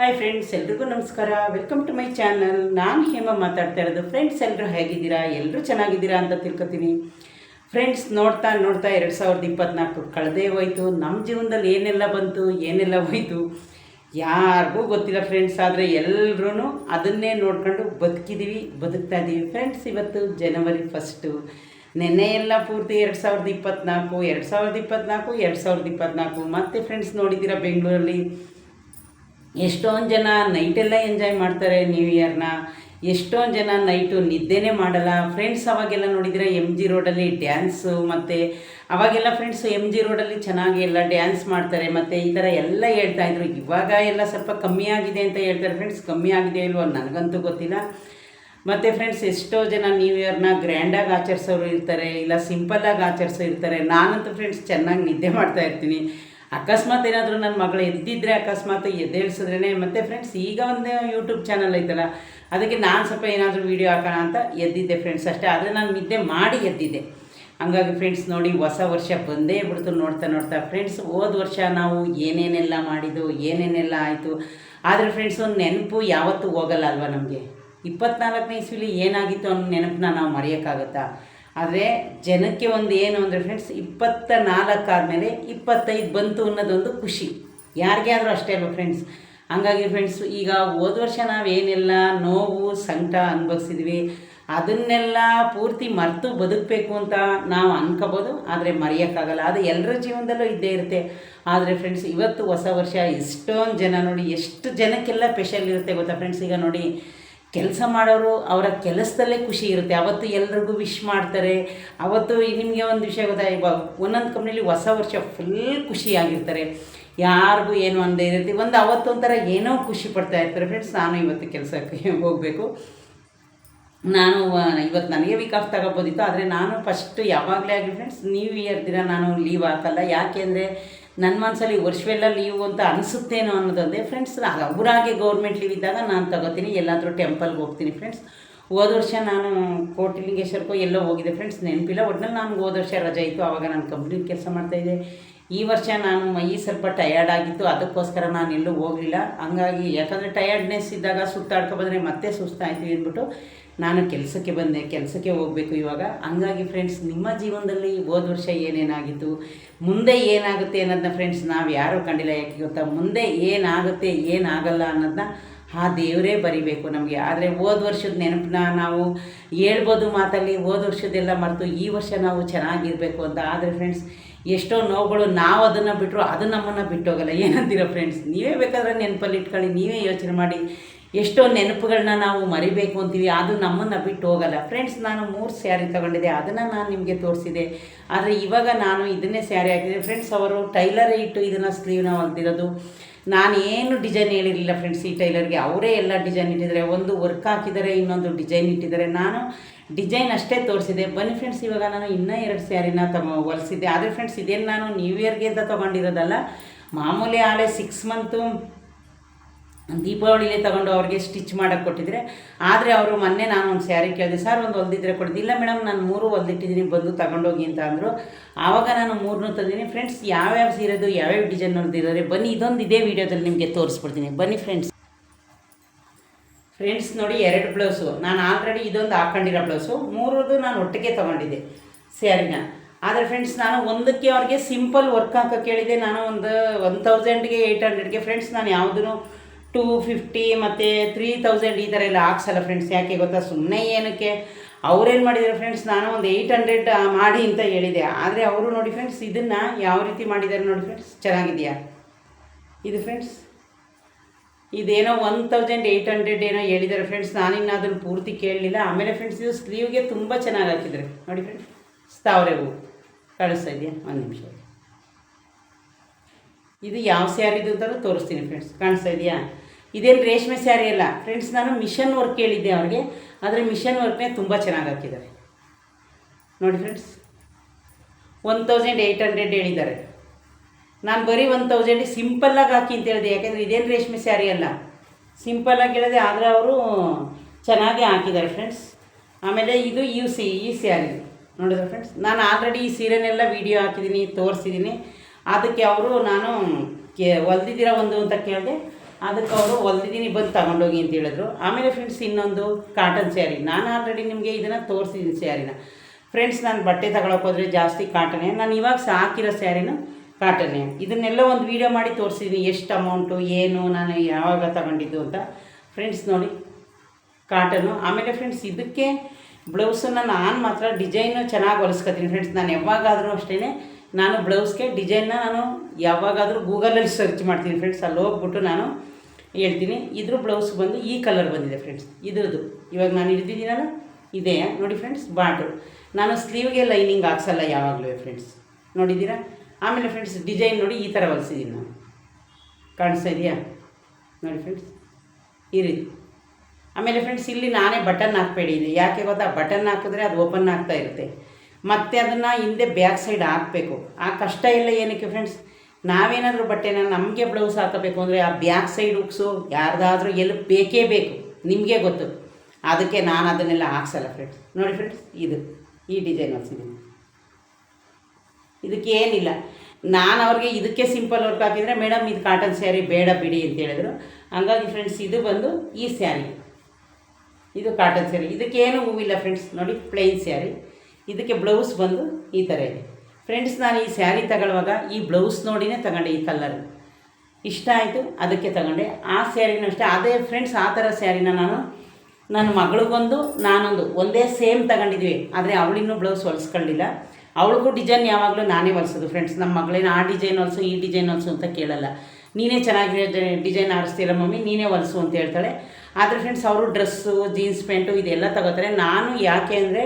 Hi friends ಎಲ್ರಿಗೂ ನಮಸ್ಕಾರ. Welcome to my channel ನಾನು ಹೇಮ ಮಾತಾಡ್ತಾ ಇರೋದು. ಫ್ರೆಂಡ್ಸ್ ಎಲ್ಲರೂ ಹೇಗಿದ್ದೀರಾ? ಎಲ್ಲರೂ ಚೆನ್ನಾಗಿದ್ದೀರಾ ಅಂತ ತಿಳ್ಕೊತೀನಿ. ಫ್ರೆಂಡ್ಸ್ ನೋಡ್ತಾ ನೋಡ್ತಾ ಎರಡು ಸಾವಿರದ ಇಪ್ಪತ್ನಾಲ್ಕು ಕಳೆದೇ ಹೋಯ್ತು. ನಮ್ಮ ಜೀವನದಲ್ಲಿ ಏನೆಲ್ಲ ಬಂತು, ಏನೆಲ್ಲ ಹೋಯ್ತು? ಯಾರಿಗೂ ಗೊತ್ತಿಲ್ಲ ಫ್ರೆಂಡ್ಸ್ ಆದರೆ ಎಲ್ಲರೂ ಅದನ್ನೇ ನೋಡ್ಕೊಂಡು ಬದುಕಿದ್ದೀವಿ ಬದುಕ್ತಾ ಇದ್ದೀವಿ ಫ್ರೆಂಡ್ಸ್ ಇವತ್ತು ಜನವರಿ ಫಸ್ಟು ನೆನ್ನೆ ಎಲ್ಲ ಪೂರ್ತಿ ಎರಡು ಸಾವಿರದ ಇಪ್ಪತ್ನಾಲ್ಕು, ಎರಡು ಸಾವಿರದ ಇಪ್ಪತ್ನಾಲ್ಕು, ಎರಡು ಸಾವಿರದ ಇಪ್ಪತ್ನಾಲ್ಕು. ಮತ್ತು ಫ್ರೆಂಡ್ಸ್ ನೋಡಿದ್ದೀರಾ ಬೆಂಗಳೂರಲ್ಲಿ? ಎಷ್ಟೊಂದು ಜನ ನೈಟೆಲ್ಲ ಎಂಜಾಯ್ ಮಾಡ್ತಾರೆ ನ್ಯೂ ಇಯರ್ನ ಎಷ್ಟೊಂದು ಜನ ನೈಟು ನಿದ್ದೆನೇ ಮಾಡಲ್ಲ. ಫ್ರೆಂಡ್ಸ್ ಅವಾಗೆಲ್ಲ ನೋಡಿದರೆ ಎಂ ಜಿ ರೋಡಲ್ಲಿ ಡ್ಯಾನ್ಸು ಮತ್ತು ಅವಾಗೆಲ್ಲ ಫ್ರೆಂಡ್ಸ್ ಎಂ ಜಿ ರೋಡಲ್ಲಿ ಚೆನ್ನಾಗಿ ಎಲ್ಲ ಡ್ಯಾನ್ಸ್ ಮಾಡ್ತಾರೆ. ಮತ್ತು ಈ ಥರ ಎಲ್ಲ ಹೇಳ್ತಾಯಿದ್ರು ಇವಾಗ ಎಲ್ಲ ಸ್ವಲ್ಪ ಕಮ್ಮಿ ಆಗಿದೆ ಅಂತ ಹೇಳ್ತಾರೆ. ಫ್ರೆಂಡ್ಸ್ ಕಮ್ಮಿ ಆಗಿದೆ ಇಲ್ವೋ ನನಗಂತೂ ಗೊತ್ತಿಲ್ಲ. ಮತ್ತು ಫ್ರೆಂಡ್ಸ್ ಎಷ್ಟೋ ಜನ ನ್ಯೂ ಇಯರ್ನ ಗ್ರ್ಯಾಂಡಾಗಿ ಆಚರಿಸೋರು ಇರ್ತಾರೆ. ಇಲ್ಲ ಸಿಂಪಲ್ಲಾಗಿ ಆಚರಿಸೋ ಇರ್ತಾರೆ. ನಾನಂತೂ ಫ್ರೆಂಡ್ಸ್ ಚೆನ್ನಾಗಿ ನಿದ್ದೆ ಮಾಡ್ತಾ ಇರ್ತೀನಿ. ಅಕಸ್ಮಾತ್ ಏನಾದರೂ ನನ್ನ ಮಗಳು ಎದ್ದಿದ್ರೆ ಅಕಸ್ಮಾತ್ ಎದ್ದೇಳಿಸಿದ್ರೇ ಮತ್ತು ಫ್ರೆಂಡ್ಸ್ ಈಗ ಒಂದು ಯೂಟ್ಯೂಬ್ ಚಾನಲ್ ಐತಲ್ಲ, ಅದಕ್ಕೆ ನಾನು ಸ್ವಲ್ಪ ಏನಾದರೂ ವೀಡಿಯೋ ಹಾಕೋಣ ಅಂತ ಎದ್ದಿದ್ದೆ ಫ್ರೆಂಡ್ಸ್ ಅಷ್ಟೇ. ಆದರೆ ನಾನು ನಿದ್ದೆ ಮಾಡಿ ಎದ್ದಿದ್ದೆ. ಹಂಗಾಗಿ ಫ್ರೆಂಡ್ಸ್ ನೋಡಿ ಹೊಸ ವರ್ಷ ಬಂದೇ ಬಿಡ್ತು ನೋಡ್ತಾ ನೋಡ್ತಾ. ಫ್ರೆಂಡ್ಸ್ ಹೋದ ವರ್ಷ ನಾವು ಏನೇನೆಲ್ಲ ಮಾಡಿದ್ದು ಏನೇನೆಲ್ಲ ಆಯಿತು. ಆದರೆ ಫ್ರೆಂಡ್ಸ್ ಒಂದು ನೆನಪು ಯಾವತ್ತೂ ಹೋಗಲ್ಲ ಅಲ್ವಾ ನಮಗೆ? ಇಪ್ಪತ್ನಾಲ್ಕನೇ ಇಸ್ವಿಲಿ ಏನಾಗಿತ್ತು ಅನ್ನೋ ನೆನಪನ್ನ ನಾವು ಮರೆಯೋಕ್ಕಾಗತ್ತಾ? ಆದರೆ ಜನಕ್ಕೆ ಒಂದು ಏನು ಅಂದರೆ ಫ್ರೆಂಡ್ಸ್ ಇಪ್ಪತ್ತ ನಾಲ್ಕಾದಮೇಲೆ ಇಪ್ಪತ್ತೈದು ಬಂತು ಅನ್ನೋದೊಂದು ಖುಷಿ. ಯಾರಿಗೇ ಆದರೂ ಅಷ್ಟೇ ಅಲ್ವ ಫ್ರೆಂಡ್ಸ್ ಹಂಗಾಗಿ ಫ್ರೆಂಡ್ಸ್ ಈಗ ಹೋದ ವರ್ಷ ನಾವೇನೆಲ್ಲ, ನೋವು, ಸಂಕಟ ಅನುಭವಿಸಿದ್ವಿ. ಅದನ್ನೆಲ್ಲ ಪೂರ್ತಿ ಮರೆತು ಬದುಕಬೇಕು ಅಂತ ನಾವು ಅನ್ಕೋಬೋದು, ಆದರೆ ಮರೆಯೋಕ್ಕಾಗಲ್ಲ. ಅದು ಎಲ್ಲರ ಜೀವನದಲ್ಲೂ ಇದ್ದೇ ಇರುತ್ತೆ. ಆದರೆ ಫ್ರೆಂಡ್ಸ್ ಇವತ್ತು ಹೊಸ ವರ್ಷ ಎಷ್ಟೊಂದು ಜನ ನೋಡಿ, ಎಷ್ಟು ಜನಕ್ಕೆಲ್ಲ ಸ್ಪೆಷಲ್ ಇರುತ್ತೆ ಗೊತ್ತಾ ಫ್ರೆಂಡ್ಸ್ ಈಗ ನೋಡಿ ಕೆಲಸ ಮಾಡೋರು ಅವರ ಕೆಲಸದಲ್ಲೇ ಖುಷಿ ಇರುತ್ತೆ. ಅವತ್ತು ಎಲ್ರಿಗೂ ವಿಶ್ ಮಾಡ್ತಾರೆ. ಅವತ್ತು ನಿಮಗೆ ಒಂದು ವಿಷಯ ಗೊತ್ತಾ? ಒಂದೊಂದು ಕಂಪ್ನಿಲಿ ಹೊಸ ವರ್ಷ ಫುಲ್ ಖುಷಿಯಾಗಿರ್ತಾರೆ. ಯಾರಿಗೂ ಏನು ಅಂದೇ ಇರುತ್ತೆ. ಒಂದು ಅವತ್ತು ಒಂಥರ ಏನೋ ಖುಷಿ ಪಡ್ತಾ ಇರ್ತಾರೆ. ಫ್ರೆಂಡ್ಸ್ ನಾನು ಇವತ್ತು ಕೆಲಸಕ್ಕೆ ಹೋಗಬೇಕು. ನಾನು ಇವತ್ತು ನನಗೆ ವೀಕ್ ಆಫ್ ತಗೋಬೋದಿತ್ತು. ಆದರೆ ನಾನು ಫಸ್ಟ್ ಯಾವಾಗಲೇ ಆಗಲಿ ಫ್ರೆಂಡ್ಸ್ ನ್ಯೂ ಇಯರ್ ದಿನ ನಾನು ಲೀವ್ ಹಾಕಲ್ಲ. ಯಾಕೆಂದರೆ ನನ್ನ ಮನಸ್ಸಲ್ಲಿ ವರ್ಷವೆಲ್ಲ ಲೀವ್ ಅಂತ ಅನಿಸುತ್ತೇನೋ ಅನ್ನೋದೊಂದೇ ಫ್ರೆಂಡ್ಸ್ ಅವರಾಗೆ ಗೌರ್ಮೆಂಟ್ ಲೀವ್ ಇದ್ದಾಗ ನಾನು ತಗೋತೀನಿ, ಎಲ್ಲಾದರೂ ಟೆಂಪಲ್ಗೆ ಹೋಗ್ತೀನಿ ಫ್ರೆಂಡ್ಸ್ ಹೋದ ವರ್ಷ ನಾನು ಕೋಟಿಲಿಂಗೇಶ್ವರಕ್ಕೂ ಎಲ್ಲೋ ಹೋಗಿದ್ದೆ ಫ್ರೆಂಡ್ಸ್ ನೆನಪಿಲ್ಲ. ಒಟ್ನಲ್ಲಿ ನಾನು ಹೋದ ವರ್ಷ ರಜೆ ಇತ್ತು ಆವಾಗ ನಾನು ಕಂಪ್ನಿ ಕೆಲಸ ಮಾಡ್ತಾಯಿದ್ದೆ ಈ ವರ್ಷ ನಾನು ಮೈ ಸ್ವಲ್ಪ ಟಯರ್ಡ್ ಆಗಿತ್ತು, ಅದಕ್ಕೋಸ್ಕರ ನಾನು ಎಲ್ಲೂ ಹೋಗಲಿಲ್ಲ. ಹಂಗಾಗಿ ಯಾಕಂದರೆ ಟಯರ್ಡ್ನೆಸ್ ಇದ್ದಾಗ ಸುತ್ತಾಡ್ಕೊಬಂದರೆ ಮತ್ತೆ ಸುಸ್ತಾಯಿತು ಅಂದ್ಬಿಟ್ಟು ನಾನು ಕೆಲಸಕ್ಕೆ ಬಂದೆ, ಕೆಲಸಕ್ಕೆ ಹೋಗಬೇಕು ಇವಾಗ. ಹಂಗಾಗಿ ಫ್ರೆಂಡ್ಸ್ ನಿಮ್ಮ ಜೀವನದಲ್ಲಿ ಹೋದ ವರ್ಷ ಏನೇನಾಗಿತ್ತು? ಮುಂದೆ ಏನಾಗುತ್ತೆ ಅನ್ನೋದನ್ನ ಫ್ರೆಂಡ್ಸ್ ನಾವು ಯಾರೂ ಕಂಡಿಲ್ಲ ಯಾಕೆ ಗೊತ್ತಾ? ಮುಂದೆ ಏನಾಗುತ್ತೆ, ಏನಾಗಲ್ಲ ಅನ್ನೋದನ್ನ ಆ ದೇವರೇ ಬರಿಬೇಕು ನಮಗೆ. ಆದರೆ ಹೋದ ವರ್ಷದ ನೆನಪನ್ನ ನಾವು ಹೇಳ್ಬೋದು ಮಾತಲ್ಲಿ, ಹೋದ ವರ್ಷದೆಲ್ಲ ಮರೆತು ಈ ವರ್ಷ ನಾವು ಚೆನ್ನಾಗಿರಬೇಕು ಅಂತ. ಆದರೆ ಫ್ರೆಂಡ್ಸ್ ಎಷ್ಟೋ ನೋವುಗಳು ನಾವು ಅದನ್ನು ಬಿಟ್ಟರು ಅದು ನಮ್ಮನ್ನು ಬಿಟ್ಟೋಗಲ್ಲ. ಏನಂತೀರ ಫ್ರೆಂಡ್ಸ್ ನೀವೇ ಬೇಕಾದ್ರೆ ನೆನಪಲ್ಲಿ ಇಟ್ಕೊಳ್ಳಿ, ನೀವೇ ಯೋಚನೆ ಮಾಡಿ. ಎಷ್ಟೋ ನೆನಪುಗಳನ್ನ ನಾವು ಮರಿಬೇಕು ಅಂತೀವಿ, ಅದು ನಮ್ಮನ್ನು ಬಿಟ್ಟು ಹೋಗಲ್ಲ. ಫ್ರೆಂಡ್ಸ್ ನಾನು ಮೂರು ಸ್ಯಾರಿ ತೊಗೊಂಡಿದ್ದೆ, ಅದನ್ನು ನಾನು ನಿಮಗೆ ತೋರಿಸಿದೆ. ಆದರೆ ಇವಾಗ ನಾನು ಇದನ್ನೇ ಸ್ಯಾರಿ ಹಾಕಿದ್ದೆ ಫ್ರೆಂಡ್ಸ್ ಅವರು ಟೈಲರೇ ಇಟ್ಟು ಇದನ್ನು ಸ್ಲೀವ್ನ ಹೊಂದಿರೋದು ನಾನು ಏನು ಡಿಸೈನ್ ಹೇಳಿರಲಿಲ್ಲ ಫ್ರೆಂಡ್ಸ್ ಈ ಟೈಲರ್ಗೆ. ಅವರೇ ಎಲ್ಲ ಡಿಸೈನ್ ಇಟ್ಟಿದ್ದಾರೆ. ಒಂದು ವರ್ಕ್ ಹಾಕಿದ್ದಾರೆ, ಇನ್ನೊಂದು ಡಿಸೈನ್ ಇಟ್ಟಿದ್ದಾರೆ. ನಾನು ಡಿಸೈನ್ ಅಷ್ಟೇ ತೋರಿಸಿದೆ. ಬನ್ನಿ ಫ್ರೆಂಡ್ಸ್ ಇವಾಗ ನಾನು ಇನ್ನೂ ಎರಡು ಸ್ಯಾರಿನ ತಗ, ಹೊಲಿಸಿದ್ದೆ. ಆದರೆ ಫ್ರೆಂಡ್ಸ್ ಇದೇನು ನಾನು ನ್ಯೂ ಇಯರ್ಗೆ ಅಂತ ತೊಗೊಂಡಿರೋದಲ್ಲ. ಮಾಮೂಲಿ ಆಲೆ ಸಿಕ್ಸ್ ಮಂತು ದೀಪಾವಳಿಲೇ ತಗೊಂಡು ಅವ್ರಿಗೆ ಸ್ಟಿಚ್ ಮಾಡಕ್ಕೆ ಕೊಟ್ಟಿದ್ರೆ. ಆದರೆ ಅವರು ಮೊನ್ನೆ ನಾನು ಒಂದು ಸ್ಯಾರಿ ಕೇಳಿದೆ, ಸರ್ ಒಂದು ಹೊಲ್ದಿದ್ರೆ ಕೊಡಿದ್ದೆ ಇಲ್ಲ ಮೇಡಮ್, ನಾನು ಮೂರು ಹೊಲ್ದಿಟ್ಟಿದ್ದೀನಿ ಬಂದು ತಗೊಂಡೋಗಿ ಅಂತ ಅಂದರು. ಆವಾಗ ನಾನು ಮೂರನ್ನೂ ತಂದಿದ್ದೀನಿ ಫ್ರೆಂಡ್ಸ್, ಯಾವ್ಯಾವ ಸೀರೆದು, ಯಾವ್ಯಾವ ಡಿಸೈನ್ ಹೊಲ್ದಿದ್ದಾರೆ ಬನ್ನಿ ಇದೊಂದು ಇದೇ ವೀಡಿಯೋದಲ್ಲಿ ನಿಮಗೆ ತೋರಿಸ್ಬಿಡ್ತೀನಿ. ಬನ್ನಿ ಫ್ರೆಂಡ್ಸ್. ಫ್ರೆಂಡ್ಸ್ ನೋಡಿ, ಎರಡು ಬ್ಲೌಸು. ನಾನು ಆಲ್ರೆಡಿ ಇದೊಂದು ಹಾಕೊಂಡಿರೋ ಬ್ಲೌಸು. ಮೂರದು ನಾನು ಒಟ್ಟಿಗೆ ತೊಗೊಂಡಿದ್ದೆ ಸ್ಯಾರಿನ. ಆದರೆ ಫ್ರೆಂಡ್ಸ್, ನಾನು ಒಂದಕ್ಕೆ ಅವ್ರಿಗೆ ಸಿಂಪಲ್ ವರ್ಕ್ ಹಾಕೋಕ್ಕೆ ಕೇಳಿದೆ. ನಾನು ಒಂದು ಒನ್ ತೌಸಂಡ್ಗೆ ಏಯ್ಟ್ ಹಂಡ್ರೆಡ್ಗೆ ಫ್ರೆಂಡ್ಸ್, ನಾನು ಯಾವುದೂ ಟೂ ಫಿಫ್ಟಿ ಮತ್ತು ತ್ರೀ ತೌಸಂಡ್ ಈ ಥರ ಎಲ್ಲ ಹಾಕ್ಸಲ್ಲ ಫ್ರೆಂಡ್ಸ್ ಯಾಕೆ ಗೊತ್ತಾ? ಸುಮ್ಮನೆ ಏನಕ್ಕೆ? ಅವ್ರೇನು ಮಾಡಿದ್ದಾರೆ ಫ್ರೆಂಡ್ಸ್ ನಾನು ಒಂದು ಏಯ್ಟ್ ಹಂಡ್ರೆಡ್ ಮಾಡಿ ಅಂತ ಹೇಳಿದೆ. ಆದರೆ ಅವರು ನೋಡಿ ಫ್ರೆಂಡ್ಸ್ ಇದನ್ನು ಯಾವ ರೀತಿ ಮಾಡಿದ್ದಾರೆ ನೋಡಿ ಫ್ರೆಂಡ್ಸ್ ಚೆನ್ನಾಗಿದೆಯಾ? ಇದು ಫ್ರೆಂಡ್ಸ್ ಇದೇನೋ ಒನ್ ತೌಸಂಡ್ ಏಯ್ಟ್ ಹಂಡ್ರೆಡ್ ಏನೋ ಹೇಳಿದ್ದಾರೆ ಫ್ರೆಂಡ್ಸ್ ನಾನಿನ್ನು ಅದನ್ನು ಪೂರ್ತಿ ಕೇಳಲಿಲ್ಲ. ಆಮೇಲೆ ಫ್ರೆಂಡ್ಸ್ ಇದು ಸ್ಲೀವ್ಗೆ ತುಂಬ ಚೆನ್ನಾಗಿ ಹಾಕಿದ್ರೆ ನೋಡಿ ಫ್ರೆಂಡ್ಸ್ ತಾವರೆ ಹೂವು ಕಳಿಸ್ತಾ ಇದೆಯಾ? ಒಂದು ನಿಮಿಷ. ಇದು ಯಾವ ಸ್ಯಾರಿದು ಅಂತಲೂ ತೋರಿಸ್ತೀನಿ ಫ್ರೆಂಡ್ಸ್ ಕಾಣಿಸ್ತಾ ಇದೆಯಾ? ಇದೇನು ರೇಷ್ಮೆ ಸ್ಯಾರಿ ಅಲ್ಲ. ಫ್ರೆಂಡ್ಸ್ ನಾನು ಮಿಷನ್ ವರ್ಕ್ ಹೇಳಿದ್ದೆ ಅವ್ರಿಗೆ. ಆದರೆ ಮಿಷನ್ ವರ್ಕ್ನೇ ತುಂಬ ಚೆನ್ನಾಗಿ ಹಾಕಿದ್ದಾರೆ. ನೋಡಿ friends one thousand eight hundred ಹೇಳಿದ್ದಾರೆ. ನಾನು ಬರೀ ಒನ್ ತೌಸಂಡ್ ಸಿಂಪಲ್ಲಾಗಿ ಹಾಕಿ ಅಂತ ಹೇಳಿದೆ. ಯಾಕೆಂದರೆ ಇದೇನು ರೇಷ್ಮೆ ಸ್ಯಾರಿ ಅಲ್ಲ. ಸಿಂಪಲ್ಲಾಗಿ ಹೇಳಿದೆ ಆದರೆ ಅವರು ಚೆನ್ನಾಗೇ ಹಾಕಿದ್ದಾರೆ ಫ್ರೆಂಡ್ಸ್ ಆಮೇಲೆ ಇದು ಯು ಸಿ, ಈ ಸ್ಯಾರಿ. ನೋಡಿದ್ರೆ ಫ್ರೆಂಡ್ಸ್ ನಾನು ಆಲ್ರೆಡಿ ಈ ಸೀರೆನೆಲ್ಲ ವೀಡಿಯೋ ಹಾಕಿದ್ದೀನಿ ತೋರಿಸಿದ್ದೀನಿ ಅದಕ್ಕೆ ಅವರು ನಾನು ಕೆ, ಹೊಲ್ದಿದ್ದೀರ ಒಂದು ಅಂತ ಕೇಳಿದೆ. ಅದಕ್ಕೆ ಅವರು ಹೊಲ್ದಿದ್ದೀನಿ ಬಂದು ತಗೊಂಡೋಗಿ ಅಂತ ಹೇಳಿದ್ರು. ಆಮೇಲೆ ಫ್ರೆಂಡ್ಸ್ ಇನ್ನೊಂದು ಕಾಟನ್ ಸ್ಯಾರಿ ನಾನು ಆಲ್ರೆಡಿ ನಿಮಗೆ ಇದನ್ನು ತೋರಿಸಿದ್ದೀನಿ ಸ್ಯಾರಿನ ಫ್ರೆಂಡ್ಸ್ ನಾನು ಬಟ್ಟೆ ತಗೊಳಕ್ಕೆ ಹೋದರೆ ಜಾಸ್ತಿ ಕಾಟನೇ ನಾನು ಇವಾಗ ಸಾಕಿರೋ ಸ್ಯಾರಿನ ಕಾಟನ್ನೇ ಇದನ್ನೆಲ್ಲ ಒಂದು ವೀಡಿಯೋ ಮಾಡಿ ತೋರಿಸಿದ್ದೀನಿ ಎಷ್ಟು ಅಮೌಂಟು ಏನು, ನಾನು ಯಾವಾಗ ತಗೊಂಡಿದ್ದು ಅಂತ. ಫ್ರೆಂಡ್ಸ್ ನೋಡಿ ಕಾಟನು ಆಮೇಲೆ ಫ್ರೆಂಡ್ಸ್ ಇದಕ್ಕೆ ಬ್ಲೌಸನ್ನು ನಾನು ಮಾತ್ರ ಡಿಸೈನು ಚೆನ್ನಾಗಿ ಹೊಲಿಸ್ಕೊತೀನಿ. ಫ್ರೆಂಡ್ಸ್ ನಾನು ಯಾವಾಗಾದರೂ ಅಷ್ಟೇ ನಾನು ಬ್ಲೌಸ್ಗೆ ಡಿಸೈನ್ನ ನಾನು ಯಾವಾಗಾದರೂ ಗೂಗಲಲ್ಲಿ ಸರ್ಚ್ ಮಾಡ್ತೀನಿ. ಫ್ರೆಂಡ್ಸ್ ಅಲ್ಲಿ ಹೋಗ್ಬಿಟ್ಟು ನಾನು ಹೇಳ್ತೀನಿ. ಇದ್ರ ಬ್ಲೌಸ್ ಬಂದು ಈ ಕಲರ್ ಬಂದಿದೆ ಫ್ರೆಂಡ್ಸ್ ಇದ್ರದ್ದು. ಇವಾಗ ನಾನು ಹಿಡ್ದಿದ್ದೀನಲ್ಲ ಇದೆ. ನೋಡಿ ಫ್ರೆಂಡ್ಸ್ ಬಾರ್ಡ್ರು. ನಾನು ಸ್ಲೀವ್ಗೆ ಲೈನಿಂಗ್ ಹಾಕ್ಸಲ್ಲ ಯಾವಾಗಲೂ ಫ್ರೆಂಡ್ಸ್ ನೋಡಿದ್ದೀರಾ? ಆಮೇಲೆ ಫ್ರೆಂಡ್ಸ್ ಡಿಸೈನ್ ನೋಡಿ ಈ ಥರ ಹೊಲಿಸಿದ್ದೀನಿ ನಾನು. ಕಾಣಿಸ್ತಾ ಇದೆಯಾ? ನೋಡಿ ಫ್ರೆಂಡ್ಸ್ ಈ ರೀತಿ. ಆಮೇಲೆ ಫ್ರೆಂಡ್ಸ್ ಇಲ್ಲಿ ನಾನೇ ಬಟನ್ ಹಾಕಬೇಡಿ. ಇದೆ ಯಾಕೆ ಗೊತ್ತಾ? ಬಟನ್ ಹಾಕಿದ್ರೆ ಅದು ಓಪನ್ ಆಗ್ತಾ ಇರುತ್ತೆ. ಮತ್ತೆ ಅದನ್ನು ಹಿಂದೆ ಬ್ಯಾಕ್ ಸೈಡ್ ಹಾಕಬೇಕು. ಆ ಕಷ್ಟ ಇಲ್ಲ ಏನಕ್ಕೆ ಫ್ರೆಂಡ್ಸ್ ನಾವೇನಾದರೂ ಬಟ್ಟೆನ ನಮಗೆ ಬ್ಲೌಸ್ ಹಾಕಬೇಕು ಅಂದರೆ ಆ ಬ್ಯಾಕ್ ಸೈಡ್ ಉಕ್ಸು ಯಾರ್ದಾದ್ರೂ ಎಲ್ಲಿ ಬೇಕೇ ಬೇಕು, ನಿಮಗೆ ಗೊತ್ತು ಅದಕ್ಕೆ ನಾನು ಅದನ್ನೆಲ್ಲ ಹಾಕ್ಸಲ್ಲ ಫ್ರೆಂಡ್ಸ್ ನೋಡಿ ಫ್ರೆಂಡ್ಸ್ ಇದು, ಈ ಡಿಸೈನ್ ಹಾಕ್ಸಿದ್ದೀನಿ ಇದಕ್ಕೇನಿಲ್ಲ. ನಾನು ಅವ್ರಿಗೆ ಇದಕ್ಕೆ ಸಿಂಪಲ್ ವರ್ಕ್ ಹಾಕಿದರೆ, ಮೇಡಮ್, ಇದು ಕಾಟನ್ ಸ್ಯಾರಿ ಬೇಡ ಬಿಡಿ ಅಂತ ಹೇಳಿದ್ರು. ಹಂಗಾಗಿ ಫ್ರೆಂಡ್ಸ್ ಇದು ಬಂದು ಈ ಸ್ಯಾರಿ ಇದು ಕಾಟನ್ ಸ್ಯಾರಿ ಇದಕ್ಕೇನು ಹೂವಿಲ್ಲ ಫ್ರೆಂಡ್ಸ್ ನೋಡಿ ಪ್ಲೈನ್ ಸ್ಯಾರಿ ಇದಕ್ಕೆ ಬ್ಲೌಸ್ ಬಂದು ಈ ಥರ ಇದೆ. ಫ್ರೆಂಡ್ಸ್ ನಾನು ಈ ಸ್ಯಾರಿ ತಗೊಳ್ಳುವಾಗ ಈ ಬ್ಲೌಸ್ ನೋಡಿನೇ ತಗೊಂಡೆ ಈ ಕಲರ್ ಇಷ್ಟ ಆಯಿತು, ಅದಕ್ಕೆ ತಗೊಂಡೆ. ಆ ಸ್ಯಾರಿನೂ ಅಷ್ಟೇ ಅದೇ ಫ್ರೆಂಡ್ಸ್ ಆ ಥರ ಸ್ಯಾರಿನ ನಾನು, ನನ್ನ ಮಗಳಿಗೊಂದು, ನಾನೊಂದು, ಒಂದೇ ಸೇಮ್ ತಗೊಂಡಿದ್ವಿ. ಆದರೆ ಅವಳಿನ್ನೂ ಬ್ಲೌಸ್ ಹೊಲಿಸ್ಕೊಂಡಿಲ್ಲ. ಅವಳಿಗೂ ಡಿಸೈನ್ ಯಾವಾಗಲೂ ನಾನೇ ಹೊಲಿಸೋದು ಫ್ರೆಂಡ್ಸ್ ನಮ್ಮ ಮಗಳೇನು ಆ ಡಿಸೈನ್ ಹೊಲಿಸು, ಈ ಡಿಸೈನ್ ಹೊಲಿಸು ಅಂತ ಕೇಳಲ್ಲ. ನೀನೇ ಚೆನ್ನಾಗಿರೋ ಡಿಸೈನ್ ಆರಿಸ್ತೀರ ಮಮ್ಮಿ, ನೀನೇ ಹೊಲಿಸು ಅಂತ ಹೇಳ್ತಾಳೆ. ಆದರೆ ಫ್ರೆಂಡ್ಸ್ ಅವರು ಡ್ರೆಸ್ಸು ಜೀನ್ಸ್ ಪ್ಯಾಂಟು ಇದೆಲ್ಲ ತಗೋತಾರೆ. ನಾನು ಯಾಕೆ ಅಂದರೆ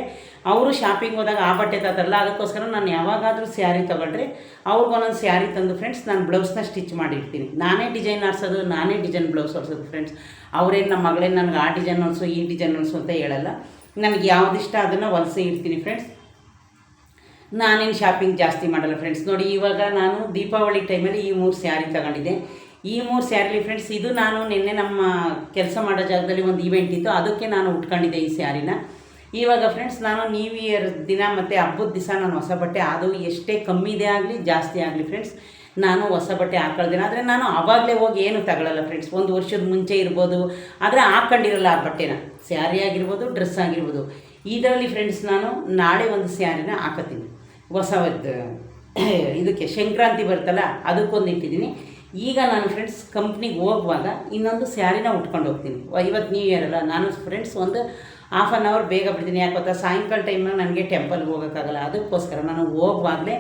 ಅವರು ಶಾಪಿಂಗ್ ಹೋದಾಗ ಆ ಬಟ್ಟೆ ತರಲ್ಲ ಅದಕ್ಕೋಸ್ಕರ ನಾನು ಯಾವಾಗಾದರೂ ಸ್ಯಾರಿ ತೊಗೊಂಡ್ರೆ ಅವ್ರಿಗೆ ಒಂದೊಂದು ಸ್ಯಾರಿ ತಂದು ಫ್ರೆಂಡ್ಸ್ ನಾನು ಬ್ಲೌಸ್ನ ಸ್ಟಿಚ್ ಮಾಡಿರ್ತೀನಿ. ನಾನೇ ಡಿಸೈನ್ ಆರಿಸೋದು ನಾನೇ ಡಿಸೈನ್ ಬ್ಲೌಸ್ ಹೊಡ್ಸೋದು ಫ್ರೆಂಡ್ಸ್ ಅವರೇನು ನಮ್ಮ ಮಗಳೇನು ನನಗೆ ಆ ಡಿಸೈನ್ ಅನಿಸು, ಈ ಡಿಸೈನ್ ಅನಿಸು ಅಂತ ಹೇಳಲ್ಲ. ನನಗೆ ಯಾವುದಿಷ್ಟ ಅದನ್ನು ಹೊಲಿಸಿ ಇರ್ತೀನಿ ಫ್ರೆಂಡ್ಸ್ ನಾನೇನು ಶಾಪಿಂಗ್ ಜಾಸ್ತಿ ಮಾಡಲ್ಲ ಫ್ರೆಂಡ್ಸ್ ನೋಡಿ, ಇವಾಗ ನಾನು ದೀಪಾವಳಿ ಟೈಮಲ್ಲಿ ಈ ಮೂರು ಸ್ಯಾರಿ ತಗೊಂಡಿದ್ದೆ. ಈ ಮೂರು ಸ್ಯಾರಿಲಿ ಫ್ರೆಂಡ್ಸ್ ಇದು ನಾನು ನಿನ್ನೆ ನಮ್ಮ ಕೆಲಸ ಮಾಡೋ ಜಾಗದಲ್ಲಿ ಒಂದು ಇವೆಂಟ್ ಇತ್ತು. ಅದಕ್ಕೆ ನಾನು ಉಟ್ಕೊಂಡಿದ್ದೆ ಈ ಸ್ಯಾರಿನ. ಇವಾಗ ಫ್ರೆಂಡ್ಸ್ ನಾನು ನ್ಯೂ ಇಯರ್ ದಿನ ಮತ್ತು ಹಬ್ಬದ ದಿವಸ ನಾನು ಹೊಸ ಬಟ್ಟೆ ಅದು ಎಷ್ಟೇ ಕಮ್ಮಿದೆ ಆಗಲಿ, ಜಾಸ್ತಿ ಆಗಲಿ ಫ್ರೆಂಡ್ಸ್ ನಾನು ಹೊಸ ಬಟ್ಟೆ ಹಾಕೊಳ್ತೀನಿ. ಆದರೆ ನಾನು ಆವಾಗಲೇ ಹೋಗಿ ಏನು ತಗೊಳ್ಳಲ್ಲ ಫ್ರೆಂಡ್ಸ್ ಒಂದು ವರ್ಷದ ಮುಂಚೆ ಇರ್ಬೋದು, ಆದರೆ ಹಾಕ್ಕೊಂಡಿರಲ್ಲ ಆ ಬಟ್ಟೆನ. ಸ್ಯಾರಿ ಆಗಿರ್ಬೋದು, ಡ್ರೆಸ್ ಆಗಿರ್ಬೋದು. ಇದರಲ್ಲಿ ಫ್ರೆಂಡ್ಸ್ ನಾನು ನಾಳೆ ಒಂದು ಸ್ಯಾರಿನ ಹಾಕೋತೀನಿ ಹೊಸ ಇದಕ್ಕೆ ಸಂಕ್ರಾಂತಿ ಬರುತ್ತಲ್ಲ, ಅದಕ್ಕೊಂದು ಇಟ್ಟಿದ್ದೀನಿ. ಈಗ ನಾನು ಫ್ರೆಂಡ್ಸ್ ಕಂಪ್ನಿಗೆ ಹೋಗುವಾಗ ಇನ್ನೊಂದು ಸ್ಯಾರಿನ ಉಟ್ಕೊಂಡು ಹೋಗ್ತೀನಿ. ಇವತ್ತು ನ್ಯೂ ಇಯರ್ ಅಲ್ಲ, ನಾನು ಫ್ರೆಂಡ್ಸ್ ಒಂದು ಹಾಫ್ ಆನ್ ಅವರ್ ಬೇಗ ಬಿಡ್ತೀನಿ. ಯಾಕೆ ಗೊತ್ತಾ? ಸಾಯಂಕಾಲ ಟೈಮ್ನಾಗ ನನಗೆ ಟೆಂಪಲ್ಗೆ ಹೋಗೋಕ್ಕಾಗಲ್ಲ. ಅದಕ್ಕೋಸ್ಕರ ನಾನು ಹೋಗುವಾಗಲೇ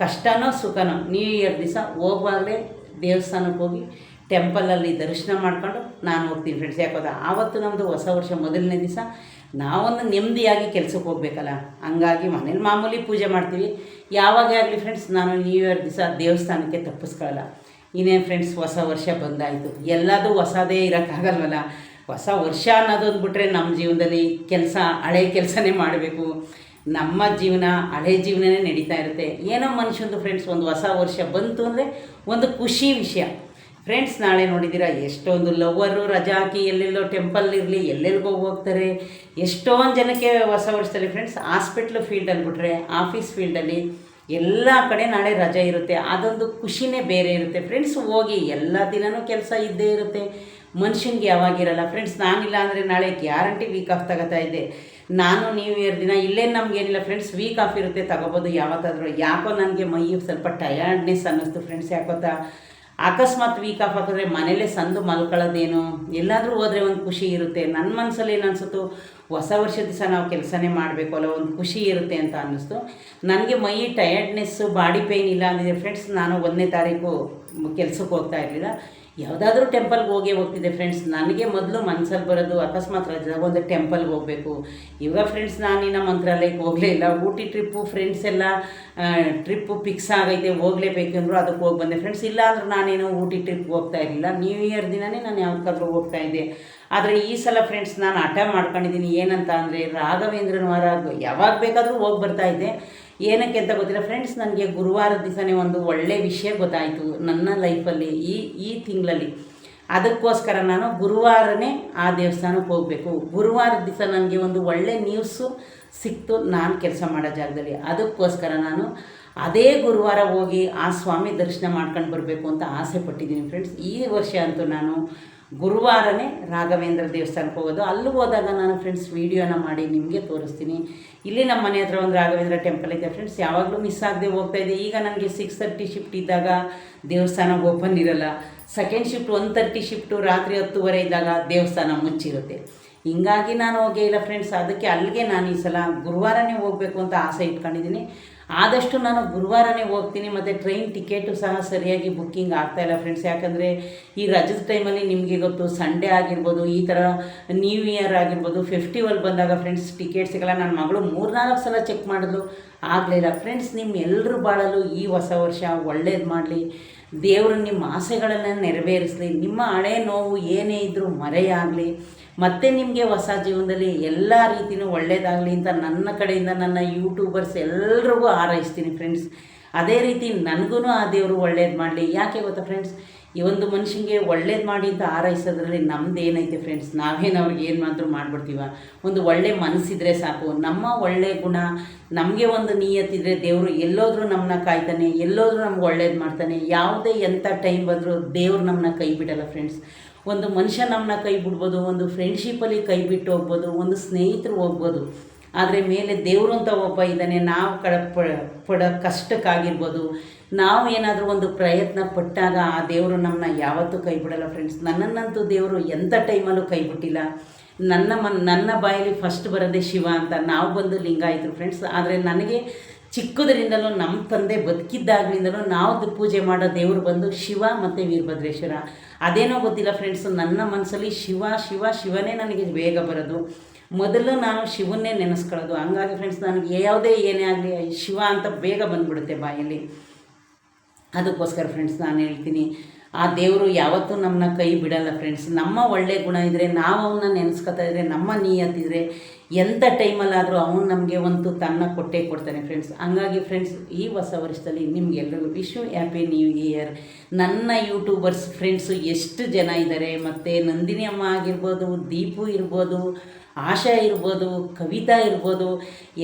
ಕಷ್ಟನೋ ಸುಖನೋ ನ್ಯೂ ಇಯರ್ ದಿವಸ ಹೋಗುವಾಗಲೇ ದೇವಸ್ಥಾನಕ್ಕೆ ಹೋಗಿ ಟೆಂಪಲಲ್ಲಿ ದರ್ಶನ ಮಾಡ್ಕೊಂಡು ನಾನು ಹೋಗ್ತೀನಿ ಫ್ರೆಂಡ್ಸ್ ಯಾಕೆ ಗೊತ್ತಾ? ಆವತ್ತು ನಮ್ಮದು ಹೊಸ ವರ್ಷ ಮೊದಲನೇ ದಿವಸ ನಾವೊಂದು ನೆಮ್ಮದಿಯಾಗಿ ಕೆಲಸಕ್ಕೆ ಹೋಗ್ಬೇಕಲ್ಲ. ಹಂಗಾಗಿ ಮನೇಲಿ ಮಾಮೂಲಿ ಪೂಜೆ ಮಾಡ್ತೀವಿ. ಯಾವಾಗೇ ಆಗಲಿ ಫ್ರೆಂಡ್ಸ್ ನಾನು ನ್ಯೂ ಇಯರ್ ದಿವಸ ದೇವಸ್ಥಾನಕ್ಕೆ ತಪ್ಪಿಸ್ಕೊಳ್ಳಲ್ಲ ಇನ್ನೇನು ಫ್ರೆಂಡ್ಸ್ ಹೊಸ ವರ್ಷ ಬಂದಾಯಿತು. ಎಲ್ಲದೂ ಹೊಸದೇ ಇರೋಕ್ಕಾಗಲ್ವಲ್ಲ? ಹೊಸ ವರ್ಷ ಅನ್ನೋದೊಂದು ಬಿಟ್ಟರೆ ನಮ್ಮ ಜೀವನದಲ್ಲಿ ಕೆಲಸ, ಹಳೆ ಕೆಲಸನೇ ಮಾಡಬೇಕು. ನಮ್ಮ ಜೀವನ ಹಳೆ ಜೀವನನೇ ನಡೀತಾ ಇರುತ್ತೆ. ಏನೋ ಮನುಷ್ಯಂದು ಫ್ರೆಂಡ್ಸ್ ಒಂದು ಹೊಸ ವರ್ಷ ಬಂತು ಅಂದರೆ ಒಂದು ಖುಷಿ ವಿಷಯ. ಫ್ರೆಂಡ್ಸ್ ನಾಳೆ ನೋಡಿದ್ದೀರಾ, ಎಷ್ಟೊಂದು ಲವ್ವರು ರಜಾ ಹಾಕಿ ಎಲ್ಲೆಲ್ಲೋ ಟೆಂಪಲ್ ಇರಲಿ ಎಲ್ಲೆಲ್ಗೋ ಹೋಗ್ತಾರೆ. ಎಷ್ಟೊಂದು ಜನಕ್ಕೆ ಹೊಸ ವರ್ಷದಲ್ಲಿ ಫ್ರೆಂಡ್ಸ್ ಹಾಸ್ಪಿಟ್ಲ್ ಫೀಲ್ಡಲ್ಲಿ ಬಿಟ್ರೆ ಆಫೀಸ್ ಫೀಲ್ಡಲ್ಲಿ ಎಲ್ಲ ಕಡೆ ನಾಳೆ ರಜೆ ಇರುತ್ತೆ. ಅದೊಂದು ಖುಷಿನೇ ಬೇರೆ ಇರುತ್ತೆ. ಫ್ರೆಂಡ್ಸ್ ಹೋಗಿ ಎಲ್ಲ ದಿನವೂ ಕೆಲಸ ಇದ್ದೇ ಇರುತ್ತೆ. ಮನುಷ್ಯನಿಗೆ ಯಾವಾಗಿರಲ್ಲ. ಫ್ರೆಂಡ್ಸ್ ನಾನಿಲ್ಲ ಅಂದರೆ ನಾಳೆ ಗ್ಯಾರಂಟಿ ವೀಕ್ ಆಫ್ ತಗೋತಾ ಇದ್ದೆ. ನಾನು ನ್ಯೂ ಇಯರ್ ದಿನ ಇಲ್ಲೇ ನಮಗೇನಿಲ್ಲ. ಫ್ರೆಂಡ್ಸ್ ವೀಕ್ ಆಫ್ ಇರುತ್ತೆ, ತಗೋಬೋದು ಯಾವತ್ತಾದರೂ. ಯಾಕೋ ನನಗೆ ಮೈ ಸ್ವಲ್ಪ ಟಯರ್ಡ್ನೆಸ್ ಅನ್ನಿಸ್ತು ಫ್ರೆಂಡ್ಸ್ ಯಾಕೋತಾ? ಅಕಸ್ಮಾತ್ ವೀಕ್ ಆಫ್ ಹಾಕಿದ್ರೆ ಮನೇಲೇ ಸಂದು ಮಲ್ಕೊಳ್ಳೋದೇನು? ಎಲ್ಲಾದರೂ ಹೋದರೆ ಒಂದು ಖುಷಿ ಇರುತ್ತೆ. ನನ್ನ ಮನಸ್ಸಲ್ಲಿ ಏನು ಅನಿಸುತ್ತೋ, ಹೊಸ ವರ್ಷದ ದಿವಸ ನಾವು ಕೆಲಸನೇ ಮಾಡಬೇಕು ಅಲ್ಲ, ಒಂದು ಖುಷಿ ಇರುತ್ತೆ ಅಂತ ಅನ್ನಿಸ್ತು. ನನಗೆ ಮೈ ಟಯರ್ಡ್ನೆಸ್ಸು ಬಾಡಿ ಪೇಯ್ನ್ ಇಲ್ಲ ಅಂದಿದೆ. ಫ್ರೆಂಡ್ಸ್ ನಾನು ಒಂದನೇ ತಾರೀಕು ಕೆಲಸಕ್ಕೆ ಹೋಗ್ತಾ ಇರಲಿಲ್ಲ. ಯಾವುದಾದ್ರೂ ಟೆಂಪಲ್ಗೆ ಹೋಗೇ ಹೋಗ್ತಿದ್ದೆ ಫ್ರೆಂಡ್ಸ್ ನನಗೆ ಮೊದಲು ಮನಸ್ಸಲ್ಲಿ ಬರೋದು ಅಕಸ್ಮಾತ್ ರಾಜ ಒಂದು ಟೆಂಪಲ್ಗೆ ಹೋಗಬೇಕು. ಇವಾಗ ಫ್ರೆಂಡ್ಸ್ ನಾನಿನ್ನ ಮಂತ್ರಾಲಯಕ್ಕೆ ಹೋಗಲೇ ಇಲ್ಲ. ಊಟಿ ಟ್ರಿಪ್ಪು ಫ್ರೆಂಡ್ಸ್ ಎಲ್ಲ ಟ್ರಿಪ್ಪು ಫಿಕ್ಸ್ ಆಗೈತೆ ಹೋಗಲೇಬೇಕು ಅಂದರು ಅದಕ್ಕೆ ಹೋಗಿ ಬಂದೆ. ಫ್ರೆಂಡ್ಸ್ ಇಲ್ಲ ಅಂದ್ರೆ ನಾನೇನು ಊಟಿ ಟ್ರಿಪ್ ಹೋಗ್ತಾ ಇರಲಿಲ್ಲ. ನ್ಯೂ ಇಯರ್ ದಿನವೇ ನಾನು ಯಾವ್ದಕ್ಕಾದ್ರೂ ಹೋಗ್ತಾ ಇದ್ದೆ. ಆದರೆ ಈ ಸಲ ಫ್ರೆಂಡ್ಸ್ ನಾನು ಹಠ ಮಾಡ್ಕೊಂಡಿದ್ದೀನಿ. ಏನಂತ ಅಂದರೆ ರಾಘವೇಂದ್ರನ ವಾರ, ಯಾವಾಗ ಬೇಕಾದರೂ ಹೋಗಿ ಬರ್ತಾ ಇದ್ದೆ. ಏನಕ್ಕೆ ಅಂತ ಗೊತ್ತಿಲ್ಲ. ಫ್ರೆಂಡ್ಸ್ ನನಗೆ ಗುರುವಾರದ ದಿವಸನೇ ಒಂದು ಒಳ್ಳೆಯ ವಿಷಯ ಗೊತ್ತಾಯಿತು ನನ್ನ ಲೈಫಲ್ಲಿ ಈ ಈ ತಿಂಗಳಲ್ಲಿ. ಅದಕ್ಕೋಸ್ಕರ ನಾನು ಗುರುವಾರನೇ ಆ ದೇವಸ್ಥಾನಕ್ಕೆ ಹೋಗಬೇಕು. ಗುರುವಾರ ದಿವಸ ನನಗೆ ಒಂದು ಒಳ್ಳೆ ನ್ಯೂಸು ಸಿಕ್ತು ನಾನು ಕೆಲಸ ಮಾಡೋ ಜಾಗದಲ್ಲಿ. ಅದಕ್ಕೋಸ್ಕರ ನಾನು ಅದೇ ಗುರುವಾರ ಹೋಗಿ ಆ ಸ್ವಾಮಿ ದರ್ಶನ ಮಾಡ್ಕೊಂಡು ಬರಬೇಕು ಅಂತ ಆಸೆ ಪಟ್ಟಿದ್ದೀನಿ. ಫ್ರೆಂಡ್ಸ್ ಈ ವರ್ಷ ಅಂತೂ ನಾನು ಗುರುವಾರನೇ ರಾಘವೇಂದ್ರ ದೇವಸ್ಥಾನಕ್ಕೆ ಹೋಗೋದು. ಅಲ್ಲಿ ಹೋದಾಗ ನಾನು ಫ್ರೆಂಡ್ಸ್ ವೀಡಿಯೋನ ಮಾಡಿ ನಿಮಗೆ ತೋರಿಸ್ತೀನಿ. ಇಲ್ಲಿ ನಮ್ಮ ಮನೆ ಹತ್ರ ಒಂದು ರಾಘವೇಂದ್ರ ಟೆಂಪಲ್ ಇದೆ ಫ್ರೆಂಡ್ಸ್ ಯಾವಾಗಲೂ ಮಿಸ್ ಆಗದೆ ಹೋಗ್ತಾ ಇದೆ. ಈಗ ನನಗೆ ಸಿಕ್ಸ್ ತರ್ಟಿ ಶಿಫ್ಟ್ ಇದ್ದಾಗ ದೇವಸ್ಥಾನ ಓಪನ್ ಇರಲ್ಲ. Second shift one thirty shift ರಾತ್ರಿ ಹತ್ತುವರೆ ಇದ್ದಾಗ ದೇವಸ್ಥಾನ ಮುಚ್ಚಿರುತ್ತೆ. ಹಿಂಗಾಗಿ ನಾನು ಹೋಗೇ ಇಲ್ಲ ಫ್ರೆಂಡ್ಸ್ ಅದಕ್ಕೆ ಅಲ್ಲಿಗೆ ನಾನು ಈ ಸಲ ಗುರುವಾರನೇ ಹೋಗಬೇಕು ಅಂತ ಆಸೆ ಇಟ್ಕೊಂಡಿದ್ದೀನಿ. ಆದಷ್ಟು ನಾನು ಗುರುವಾರನೇ ಹೋಗ್ತೀನಿ, ಮತ್ತು ಟ್ರೈನ್ ಟಿಕೆಟು ಸಹ ಸರಿಯಾಗಿ ಬುಕ್ಕಿಂಗ್ ಆಗ್ತಾಯಿಲ್ಲ ಫ್ರೆಂಡ್ಸ್ ಯಾಕಂದರೆ ಈ ರಜದ ಟೈಮಲ್ಲಿ ನಿಮಗೆ ಗೊತ್ತು ಸಂಡೇ ಆಗಿರ್ಬೋದು, ಈ ಥರ ನ್ಯೂ ಇಯರ್ ಆಗಿರ್ಬೋದು ಫೆಸ್ಟಿವಲ್ ಬಂದಾಗ ಫ್ರೆಂಡ್ಸ್ ಟಿಕೆಟ್ ಸಿಗಲ್ಲ. ನನ್ನ ಮಗಳು ಮೂರ್ನಾಲ್ಕು ಸಲ ಚೆಕ್ ಮಾಡಿದ್ಲು. ಆಗಲಿಲ್ಲ ಫ್ರೆಂಡ್ಸ್ ನಿಮ್ಮ ಎಲ್ಲರೂ ಬಾಳಲು ಈ ಹೊಸ ವರ್ಷ ಒಳ್ಳೇದು ಮಾಡಲಿ. ದೇವರು ನಿಮ್ಮ ಆಸೆಗಳನ್ನು ನೆರವೇರಿಸಲಿ. ನಿಮ್ಮ ಹಳೆ ನೋವು ಏನೇ ಇದ್ದರೂ ಮರೆಯಾಗಲಿ. ಮತ್ತೆ ನಿಮಗೆ ಹೊಸ ಜೀವನದಲ್ಲಿ ಎಲ್ಲ ರೀತಿಯೂ ಒಳ್ಳೆಯದಾಗಲಿ ಅಂತ ನನ್ನ ಕಡೆಯಿಂದ ನನ್ನ ಯೂಟ್ಯೂಬರ್ಸ್ ಎಲ್ರಿಗೂ ಹಾರೈಸ್ತೀನಿ ಫ್ರೆಂಡ್ಸ್ ಅದೇ ರೀತಿ ನನಗೂ ಆ ದೇವರು ಒಳ್ಳೇದು ಮಾಡಲಿ. ಯಾಕೆ ಗೊತ್ತಾ ಫ್ರೆಂಡ್ಸ್ ಈ ಒಂದು ಮನುಷ್ಯನಿಗೆ ಒಳ್ಳೇದು ಮಾಡಿ ಅಂತ ಆರೈಸೋದ್ರಲ್ಲಿ ನಮ್ದು ಏನೈತೆ ಫ್ರೆಂಡ್ಸ್ ನಾವೇನು ಅವ್ರಿಗೆ ಏನು ಮಾತ್ರ ಮಾಡ್ಬಿಡ್ತೀವ? ಒಂದು ಒಳ್ಳೆ ಮನಸ್ಸಿದ್ರೆ ಸಾಕು. ನಮ್ಮ ಒಳ್ಳೆ ಗುಣ, ನಮಗೆ ಒಂದು ನಿಯತ್ತಿದ್ರೆ ದೇವರು ಎಲ್ಲೋದ್ರೂ ನಮ್ಮನ್ನ ಕಾಯ್ತಾನೆ, ಎಲ್ಲೋದ್ರೂ ನಮ್ಗೆ ಒಳ್ಳೇದು ಮಾಡ್ತಾನೆ. ಯಾವುದೇ ಎಂಥ ಟೈಮ್ ಬಂದರೂ ದೇವ್ರು ನಮ್ಮನ್ನ ಕೈ ಬಿಡಲ್ಲ ಫ್ರೆಂಡ್ಸ್ ಒಂದು ಮನುಷ್ಯ ನಮ್ಮನ್ನ ಕೈ ಬಿಡ್ಬೋದು, ಒಂದು ಫ್ರೆಂಡ್ಶಿಪ್ಪಲ್ಲಿ ಕೈ ಬಿಟ್ಟು ಹೋಗ್ಬೋದು, ಒಂದು ಸ್ನೇಹಿತರು ಹೋಗ್ಬೋದು. ಆದರೆ ಮೇಲೆ ದೇವರು ಅಂತ ಒಬ್ಬ ಇದ್ದಾನೆ, ನಾವು ಕಡ ಪಡೋ ಕಷ್ಟಕ್ಕಾಗಿರ್ಬೋದು. ನಾವು ಏನಾದರೂ ಒಂದು ಪ್ರಯತ್ನ ಪಟ್ಟಾಗ ಆ ದೇವರು ನಮ್ಮನ್ನ ಯಾವತ್ತೂ ಕೈ ಬಿಡಲ್ಲ ಫ್ರೆಂಡ್ಸ್ ನನ್ನನ್ನಂತೂ ದೇವರು ಎಂಥ ಟೈಮಲ್ಲೂ ಕೈ ಬಿಟ್ಟಿಲ್ಲ. ನನ್ನ ಮನ್, ನನ್ನ ಬಾಯಲ್ಲಿ ಫಸ್ಟ್ ಬರೋದೇ ಶಿವ ಅಂತ ನಾವು ಬಂದು ಲಿಂಗಾಯಿತು ಫ್ರೆಂಡ್ಸ್ ಆದರೆ ನನಗೆ ಚಿಕ್ಕದರಿಂದಲೂ ನಮ್ಮ ತಂದೆ ಬದುಕಿದ್ದಾಗಲಿಂದಲೂ ನಾವು ಪೂಜೆ ಮಾಡೋ ದೇವರು ಬಂದು ಶಿವ ಮತ್ತು ವೀರಭದ್ರೇಶ್ವರ. ಅದೇನೋ ಗೊತ್ತಿಲ್ಲ ಫ್ರೆಂಡ್ಸ್ ನನ್ನ ಮನಸ್ಸಲ್ಲಿ ಶಿವ ಶಿವ, ಶಿವನೇ ನನಗೆ ಬೇಗ ಬರೋದು. ಮೊದಲು ನಾನು ಶಿವನ್ನೇ ನೆನೆಸ್ಕೊಳ್ಳೋದು. ಹಂಗಾಗಿ ಫ್ರೆಂಡ್ಸ್ ನನಗೆ ಯಾವುದೇ ಏನೇ ಆಗಲಿ ಶಿವ ಅಂತ ಬೇಗ ಬಂದುಬಿಡುತ್ತೆ ಬಾಯಲ್ಲಿ. ಅದಕ್ಕೋಸ್ಕರ ಫ್ರೆಂಡ್ಸ್ ನಾನು ಹೇಳ್ತೀನಿ, ಆ ದೇವರು ಯಾವತ್ತೂ ನಮ್ಮನ್ನ ಕೈ ಬಿಡಲ್ಲ ಫ್ರೆಂಡ್ಸ್ ನಮ್ಮ ಒಳ್ಳೆಯ ಗುಣ ಇದ್ದರೆ ನಾವು ಅವನ್ನ ನೆನೆಸ್ಕೊತಾ ಇದ್ದರೆ ನಮ್ಮ ನಿಯತ್ತಿದ್ರೆ ಎಂಥ ಟೈಮಲ್ಲಾದರೂ ಅವನು ನಮಗೆ ಒಂದು ತನ್ನ ಕೊಟ್ಟೇ ಕೊಡ್ತಾನೆ ಫ್ರೆಂಡ್ಸ್ ಹಂಗಾಗಿ ಫ್ರೆಂಡ್ಸ್ ಈ ಹೊಸ ವರ್ಷದಲ್ಲಿ ನಿಮಗೆಲ್ಲರಿಗೂ ವಿಶ್ ಹ್ಯಾಪಿ ನ್ಯೂ ಇಯರ್ ನನ್ನ ಯೂಟ್ಯೂಬರ್ಸ್ ಫ್ರೆಂಡ್ಸು ಎಷ್ಟು ಜನ ಇದ್ದಾರೆ ಮತ್ತು ನಂದಿನಿ ಅಮ್ಮ ಆಗಿರ್ಬೋದು, ದೀಪು ಇರ್ಬೋದು, ಆಶಾ ಇರ್ಬೋದು, ಕವಿತಾ ಇರ್ಬೋದು,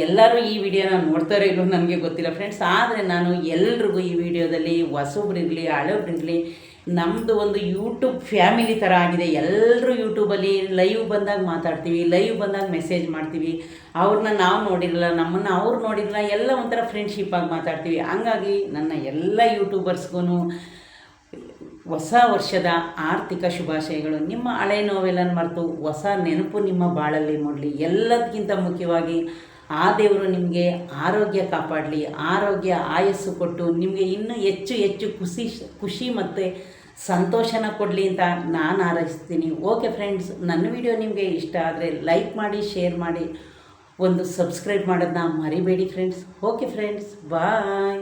ಎಲ್ಲರೂ ಈ ವಿಡಿಯೋನ ನೋಡ್ತಾರೋ ಇಲ್ಲೋ ನನಗೆ ಗೊತ್ತಿಲ್ಲ ಫ್ರೆಂಡ್ಸ್ ಆದರೆ ನಾನು ಎಲ್ರಿಗೂ ಈ ವಿಡಿಯೋದಲ್ಲಿ ಹೊಸಬ್ರಿರಲಿ ಹಳಬ್ರಿರಲಿ ನಮ್ಮದು ಒಂದು ಯೂಟ್ಯೂಬ್ ಫ್ಯಾಮಿಲಿ ಥರ ಆಗಿದೆ. ಎಲ್ಲರೂ ಯೂಟ್ಯೂಬಲ್ಲಿ ಲೈವ್ ಬಂದಾಗ ಮಾತಾಡ್ತೀವಿ ಲೈವ್ ಬಂದಾಗ ಮೆಸೇಜ್ ಮಾಡ್ತೀವಿ. ಅವ್ರನ್ನ ನಾವು ನೋಡಿರಲ್ಲ, ನಮ್ಮನ್ನು ಅವ್ರು ನೋಡಿರಲ್ಲ ಎಲ್ಲ ಒಂಥರ ಫ್ರೆಂಡ್ಶಿಪ್ಪಾಗಿ ಮಾತಾಡ್ತೀವಿ. ಹಂಗಾಗಿ ನನ್ನ ಎಲ್ಲ ಯೂಟ್ಯೂಬರ್ಸ್ಗೂ ಹೊಸ ವರ್ಷದ ಆರ್ಥಿಕ ಶುಭಾಶಯಗಳು. ನಿಮ್ಮ ಹಳೆ ನೋವೆಲ್ಲನ್ನು ಮರೆತು ಹೊಸ ನೆನಪು ನಿಮ್ಮ ಬಾಳಲ್ಲಿ ಮೂಡಲಿ. ಎಲ್ಲದಕ್ಕಿಂತ ಮುಖ್ಯವಾಗಿ ಆ ದೇವರು ನಿಮಗೆ ಆರೋಗ್ಯ ಕಾಪಾಡಲಿ, ಆರೋಗ್ಯ ಆಯಸ್ಸು ಕೊಟ್ಟು ನಿಮಗೆ ಇನ್ನೂ ಹೆಚ್ಚು ಹೆಚ್ಚು ಖುಷಿ ಖುಷಿ ಮತ್ತು ಸಂತೋಷನ ಕೊಡಲಿ ಅಂತ ನಾನು ಆರೈಸ್ತೀನಿ. ಓಕೆ ಫ್ರೆಂಡ್ಸ್ ನನ್ನ ವಿಡಿಯೋ ನಿಮಗೆ ಇಷ್ಟ ಆದರೆ ಲೈಕ್ ಮಾಡಿ ಶೇರ್ ಮಾಡಿ, ಒಂದು ಸಬ್ಸ್ಕ್ರೈಬ್ ಮಾಡೋದನ್ನ ಮರಿಬೇಡಿ ಫ್ರೆಂಡ್ಸ್ ಓಕೆ ಫ್ರೆಂಡ್ಸ್ ಬಾಯ್